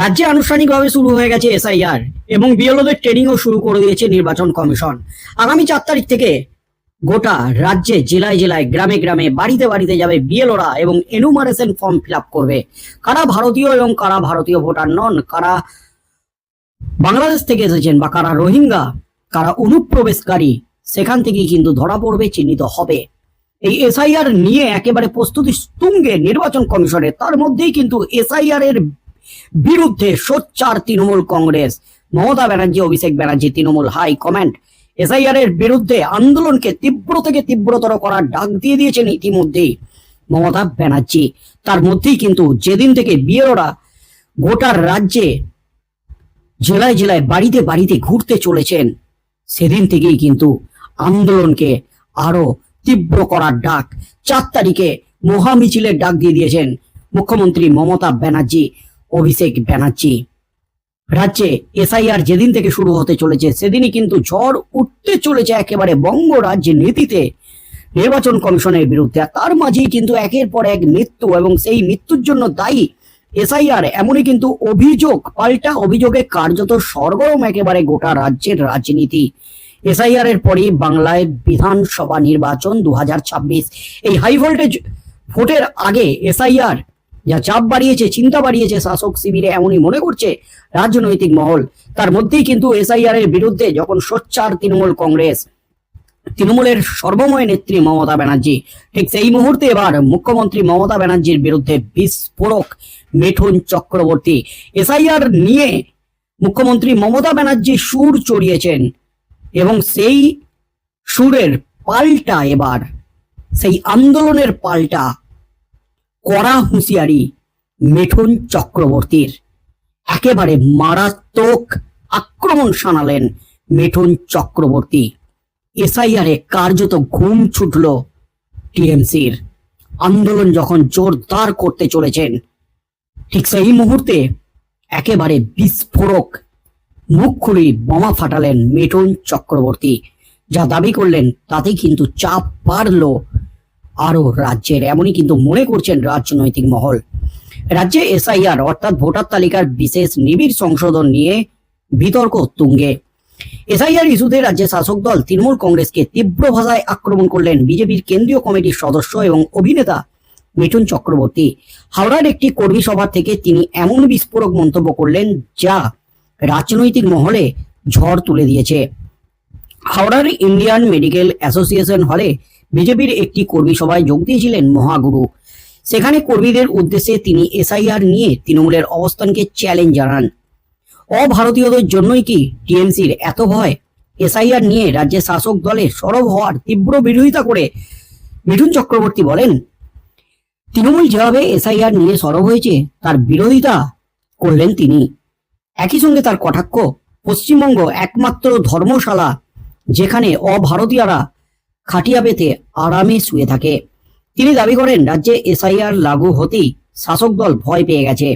রাজ্যে আনুষ্ঠানিকভাবে শুরু হয়ে গেছে এসআইআর এবং বিএলওদের ট্রেনিংও শুরু করে দিয়েছে নির্বাচন কমিশন। আগামী চার তারিখ থেকে গোটা রাজ্যে জেলায় জেলায়, গ্রামে গ্রামে, বাড়িতে বাড়িতে যাবে বিএলওরা এবং এনুমারেশন ফর্ম ফিল করবে। কারা ভারতীয় এবং কারা ভারতীয় ভোটার নন, কারা বাংলাদেশ থেকে এসেছেন বা কারা রোহিঙ্গা, কারা অনুপ্রবেশকারী, সেখান থেকেই কিন্তু ধরা পড়বে, চিহ্নিত হবে। এই এসআইআর নিয়ে একেবারে প্রস্তুতি তুঙ্গে নির্বাচন কমিশনের, তার মধ্যেই কিন্তু এসআইআর এর বিরুদ্ধে সোচ্চার Trinamool Congress. Mamata Banerjee, Abhishek Banerjee, Trinamool high command SIR এর বিরুদ্ধে আন্দোলনকে তীব্র থেকে তীব্রতর করার ডাক দিয়ে দিয়েছেন ইতিমধ্যেই মমতা ব্যানার্জি। তার মধ্যেই কিন্তু যেদিন থেকে বিয়েরোরা গোটা রাজ্যে জেলায় জেলায় বাড়িতে বাড়িতে ঘুরতে চলেছেন, সেদিন থেকেই কিন্তু আন্দোলনকে আরও তীব্র করার ডাক। চার তারিখে মহামিছিলের ডাক দিয়ে দিয়েছেন মুখ্যমন্ত্রী মমতা ব্যানার্জি। অভিষেক ব্যানার্জি। রাজ্যে এসআইআর যেদিন থেকে শুরু হতে চলেছে, সেদিনই কিন্তু ঝড় উঠতে চলেছে একেবারে বঙ্গ রাজ্যের নীতিতে নির্বাচন কমিশনের বিরুদ্ধে। আর তার মাঝেই কিন্তু একের পর এক মৃত্যু এবং সেই মৃত্যুর জন্য দায়ী এসআইআর এমনই কিন্তু অভিযোগ, পাল্টা অভিযোগে কার্যত সরগরম একেবারে গোটা রাজ্যের রাজনীতি। এসআইআর এর পরে বাংলায় বিধানসভা নির্বাচন দু হাজার ছাব্বিশ। এই হাই ভোল্টেজ ভোটের আগে এসআইআর যা চাপ বাড়িয়েছে, চিন্তা বাড়িয়েছে শাসক শিবিরে এমনই মনে করছে রাজনৈতিক মহল। তার মধ্যেই কিন্তু এসআইআর এর বিরুদ্ধে যখন সোচ্চার তৃণমূল কংগ্রেস, তৃণমূলের সর্বময় নেত্রী মমতা ব্যানার্জি, ঠিক সেই মুহূর্তে এবার মুখ্যমন্ত্রী মমতা ব্যানার্জির বিরুদ্ধে বিস্ফোরক মিঠুন চক্রবর্তী। এসআইআর নিয়ে মুখ্যমন্ত্রী মমতা ব্যানার্জি সুর চড়িয়েছেন এবং সেই সুরের পাল্টা এবার, সেই আন্দোলনের পাল্টা কড়া হুঁশিয়ারি মিঠুন চক্রবর্তীর। একেবারে মারাত্মক আক্রমণ শানালেন মিঠুন চক্রবর্তী। এসআইআরে কার্যত ঘুম ছুটল টিএমসির। আন্দোলন যখন জোরদার করতে চলেছেন, ঠিক সেই মুহূর্তে একেবারে বিস্ফোরক মুখ খুলি বোমা ফাটালেন মিঠুন চক্রবর্তী। যা দাবি করলেন তাতে কিন্তু চাপ বাড়ল আরও রাজ্যের, এমনই কিন্তু মনে করছেন রাজনৈতিক মহল। রাজ্যে এসআইআর, অর্থাৎ ভোটার তালিকার বিশেষ নিবিড় সংশোধন নিয়ে বিতর্ক তুঙ্গে। এসআইআর ইস্যুতে রাজ্যের শাসক দল তৃণমূল কংগ্রেসকে তীব্র ভাষায় আক্রমণ করলেন বিজেপির কেন্দ্রীয় কমিটির সদস্য এবং অভিনেতা মিঠুন চক্রবর্তী। হাওড়ার একটি কর্মী সভা থেকে তিনি এমন বিস্ফোরক মন্তব্য করলেন যা রাজনৈতিক মহলে ঝড় তুলে দিয়েছে। হাওড়ার ইন্ডিয়ান মেডিকেল অ্যাসোসিয়েশন হলে বিজেপির একটি কর্মী সভায় যোগ দিয়েছিলেন মহাগুরু। সেখানে কর্মীদের উদ্দেশ্যে তিনি এসআইআর নিয়ে তৃণমূলের অবস্থানকে চ্যালেঞ্জ জানান। অভারতীয়দের জন্যই কি টিএমসির এত ভয়? এসআইআর নিয়ে রাজ্যের শাসক দলে সরব হওয়ার তীব্র বিরোধিতা করে মিঠুন চক্রবর্তী বলেন, তৃণমূল যেভাবে এসআইআর নিয়ে সরব হয়েছে, তার বিরোধিতা করলেন তিনি। একই সঙ্গে তার কটাক্ষ, পশ্চিমবঙ্গ একমাত্র ধর্মশালা, যেখানে অভারতীয়রা খাটিয়া পেতে আরামে শুয়ে থাকে। তিনি দাবি করেন, রাজ্যে এসআইআর লাগু হতেই শাসক দল ভয় পেয়ে গেছে,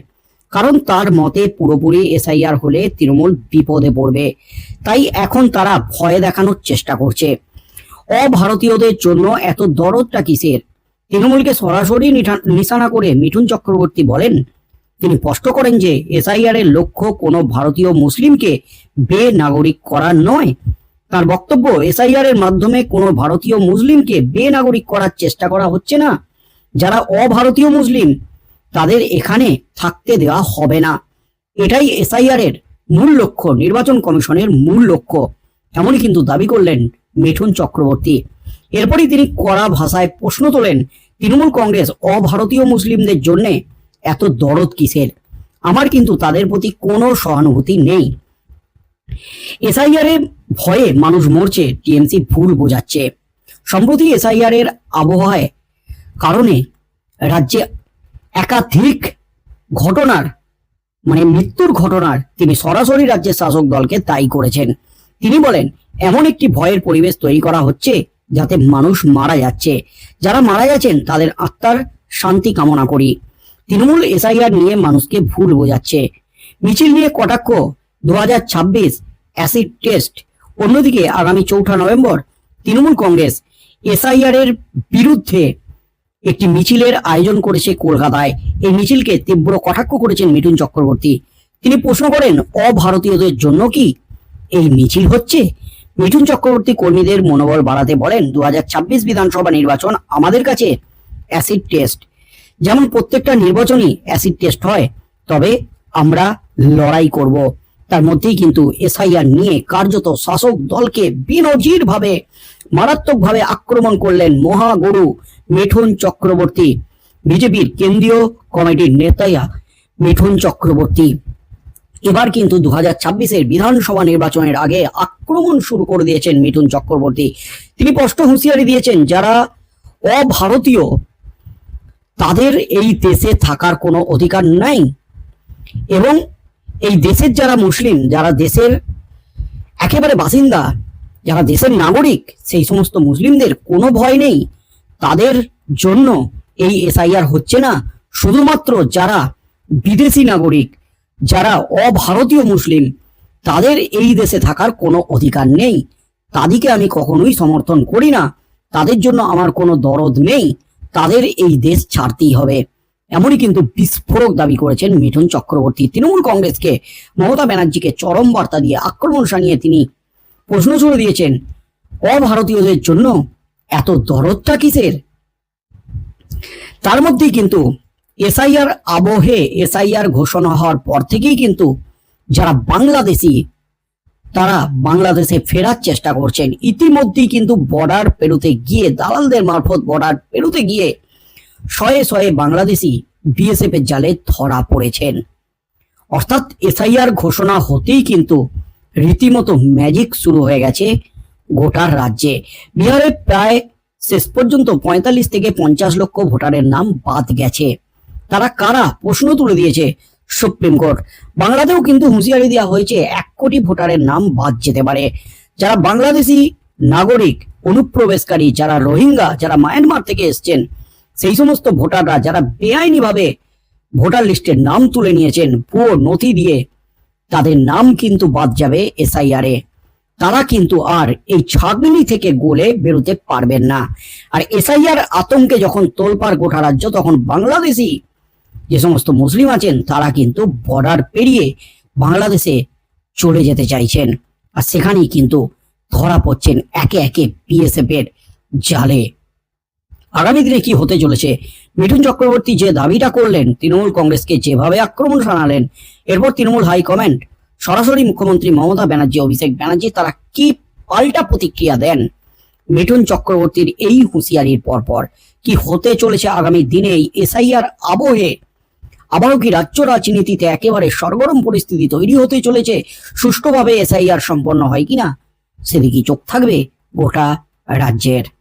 কারণ তার মতে পুরোপুরি এসআইআর হলে তৃণমূল বিপদে পড়বে। তাই এখন তারা ভয় দেখানোর চেষ্টা করছে। অভারতীয়দের জন্য এত দরদটা কিসের? তৃণমূলকে সরাসরি নিশানা করে মিঠুন চক্রবর্তী বলেন, তিনি স্পষ্ট করেন যে এসআইআর এর লক্ষ্য কোনো ভারতীয় মুসলিমকে বেনাগরিক করা নয় তার বক্তব্য এসআইআর এর মাধ্যমে কোনো ভারতীয় মুসলিমকে বেনাগরিক করার চেষ্টা করা হচ্ছে না। যারা অভারতীয় মুসলিম, তাদের এখানে থাকতে দেওয়া হবে না। এটাই এসআইআর এর মূল লক্ষ্য, নির্বাচন কমিশনের মূল লক্ষ্য। এমনই কিন্তু দাবি করলেন মিঠুন চক্রবর্তী। এরপরই তিনি কড়া ভাষায় প্রশ্ন তোলেন, তৃণমূল কংগ্রেস অভারতীয় মুসলিমদের জন্য এত দরদ কিসের? আমার কিন্তু তাদের প্রতি কোনো সহানুভূতি নেই। এসআইআর এর ভয়ে মানুষ মরছে টিএমসি ভুল বোঝাচ্ছে। সম্প্রতি এসআইআর এর আবহাওয়ায় কারণে রাজ্যে একাধিক ঘটনার মানে মৃত্যুর ঘটনার তিনি সরাসরি রাজ্যের শাসক দলকে দায়ী করেছেন। তিনি বলেন, এমন একটি ভয়ের পরিবেশ তৈরি করা হচ্ছে যাতে মানুষ মারা যাচ্ছে। যারা মারা যাচ্ছেন তাদের আত্মার শান্তি কামনা করি। তৃণমূল এসআইআর নিয়ে মানুষকে ভুল বোঝাচ্ছে। মিছিল নিয়ে কটাক্ষ অ্যাসিড টেস্ট। অন্যদিকে আগামী চৌঠা নভেম্বর তৃণমূল কংগ্রেস এসআইআর এর বিরুদ্ধে একটি মিছিলের আয়োজন করেছে কলকাতায়। এই মিছিলকে তীব্র কটাক্ষ করেছেন মিঠুন চক্রবর্তী। তিনি প্রশ্ন করেন, অভারতীয়দের জন্য কি এই মিছিল হচ্ছে? মিঠুন চক্রবর্তী কর্মীদের মনোবল বাড়াতে বলেন দু হাজার ছাব্বিশ বিধানসভা নির্বাচন আমাদের কাছে অ্যাসিড টেস্ট। যেমন প্রত্যেকটা নির্বাচনই অ্যাসিড টেস্ট হয়, তবে আমরা লড়াই করব। তার মধ্যেই কিন্তু এসআইআর নিয়ে কার্যত শাসক দলকে বিনজির ভাবে মারাত্মকভাবে আক্রমণ করলেন মহাগুরু মিঠুন চক্রবর্তী। বিজেপির কেন্দ্রীয় কমিটির নেতায়া মিঠুন চক্রবর্তী। এবার কিন্তু দু হাজার ছাব্বিশের বিধানসভা নির্বাচনের আগে আক্রমণ শুরু করে দিয়েছেন মিঠুন চক্রবর্তী। তিনি স্পষ্ট হুঁশিয়ারি দিয়েছেন, যারা অভারতীয়, তাদের এই দেশে থাকার কোনো অধিকার নাই। এবং এই দেশের যারা মুসলিম, যারা দেশের একেবারে বাসিন্দা, যারা দেশের নাগরিক, সেই সমস্ত মুসলিমদের কোনো ভয় নেই। তাদের জন্য এই এসআইআর হচ্ছে না। শুধুমাত্র যারা বিদেশি নাগরিক, যারা অভারতীয় মুসলিম, তাদের এই দেশে থাকার কোনো অধিকার নেই। তাদেরকে আমি কখনোই সমর্থন করি না। তাদের জন্য আমার কোনো দরদ নেই। তাদের এই দেশ ছাড়তেই হবে। এমনই কিন্তু বিস্ফোরক দাবি করেছেন মিঠুন চক্রবর্তী। তৃণমূল কংগ্রেসকে মমতা ব্যানার্জিকে চরম বার্তা দিয়ে আক্রমণ শানিয়ে তিনি প্রশ্ন ছুড়ে দিয়েছেন, অভারতীয়দের জন্য এত দরদটা কিসের? তার মধ্যেই কিন্তু এসআইআর আবহে এসআইআর ঘোষণা হওয়ার পর থেকেই কিন্তু যারা বাংলাদেশি, তারা বাংলাদেশে ফেরার চেষ্টা করছেন। ইতিমধ্যেই কিন্তু বর্ডার পেরোতে গিয়ে, দালালদের মারফত বর্ডার পেরোতে গিয়ে শয়ে শয়ে বাংলাদেশি বিএসএফ এর জালে ধরা পড়েছেন। অর্থাৎ এসআইআর ঘোষণা হতেই কিন্তু রীতিমতো ম্যাজিক শুরু হয়ে গেছে গোটার রাজ্যে। বিহারে প্রায় শেষ পর্যন্ত পঁয়তাল্লিশ থেকে পঞ্চাশ লক্ষ ভোটারের নাম বাদ গেছে। তারা কারা? প্রশ্ন তুলে দিয়েছে সুপ্রিম কোর্ট। বাংলাতেও কিন্তু হুঁশিয়ারি দেওয়া হয়েছে এক কোটি ভোটারের নাম বাদ যেতে পারে। যারা বাংলাদেশি নাগরিক, অনুপ্রবেশকারী, যারা রোহিঙ্গা, যারা মায়ানমার থেকে এসছেন সেই সমস্ত ভোটাররা যারা বেআইনিভাবে ভোটার লিস্টের নাম তুলে নিয়েছেন, পুরো নথি দিয়ে, তাদের নাম কিন্তু বাদ যাবে এসআইআর। এ তারা কিন্তু আর এই ছাগনি থেকে গোলে বেরোতে পারবেন না। আর এসআইআর আতঙ্কে যখন তোলপাড় গোটা রাজ্য, তখন বাংলাদেশি যে সমস্ত মুসলিম আছেন, তারা কিন্তু বর্ডার পেরিয়ে বাংলাদেশে চলে যেতে চাইছেন। আর সেখানেই কিন্তু ধরা পড়ছেন একে একে বিএসএফ এর জালে। আগামী দিনে কি হতে চলেছে? মিঠুন চক্রবর্তী যে দাবিটা করলেন, তৃণমূল কংগ্রেসকে যেভাবে আক্রমণ শানালেন এরপর তৃণমূল হাইকমান্ড সরাসরি মুখ্যমন্ত্রী মমতা ব্যানার্জি, অভিষেক ব্যানার্জি, তারা কি পাল্টা প্রতিক্রিয়া দেন? মিঠুন চক্রবর্তীর এই হুঁশিয়ারির পরপর কি হতে চলেছে আগামী দিনে এই এসআইআর আবহে? আবারও কি রাজ্য রাজনীতিতে একেবারে সরগরম পরিস্থিতি তৈরি হতে চলেছে? সুষ্ঠুভাবে এসআইআর সম্পন্ন হয় কিনা? সেদিকে চোখ থাকবে গোটা রাজ্যের।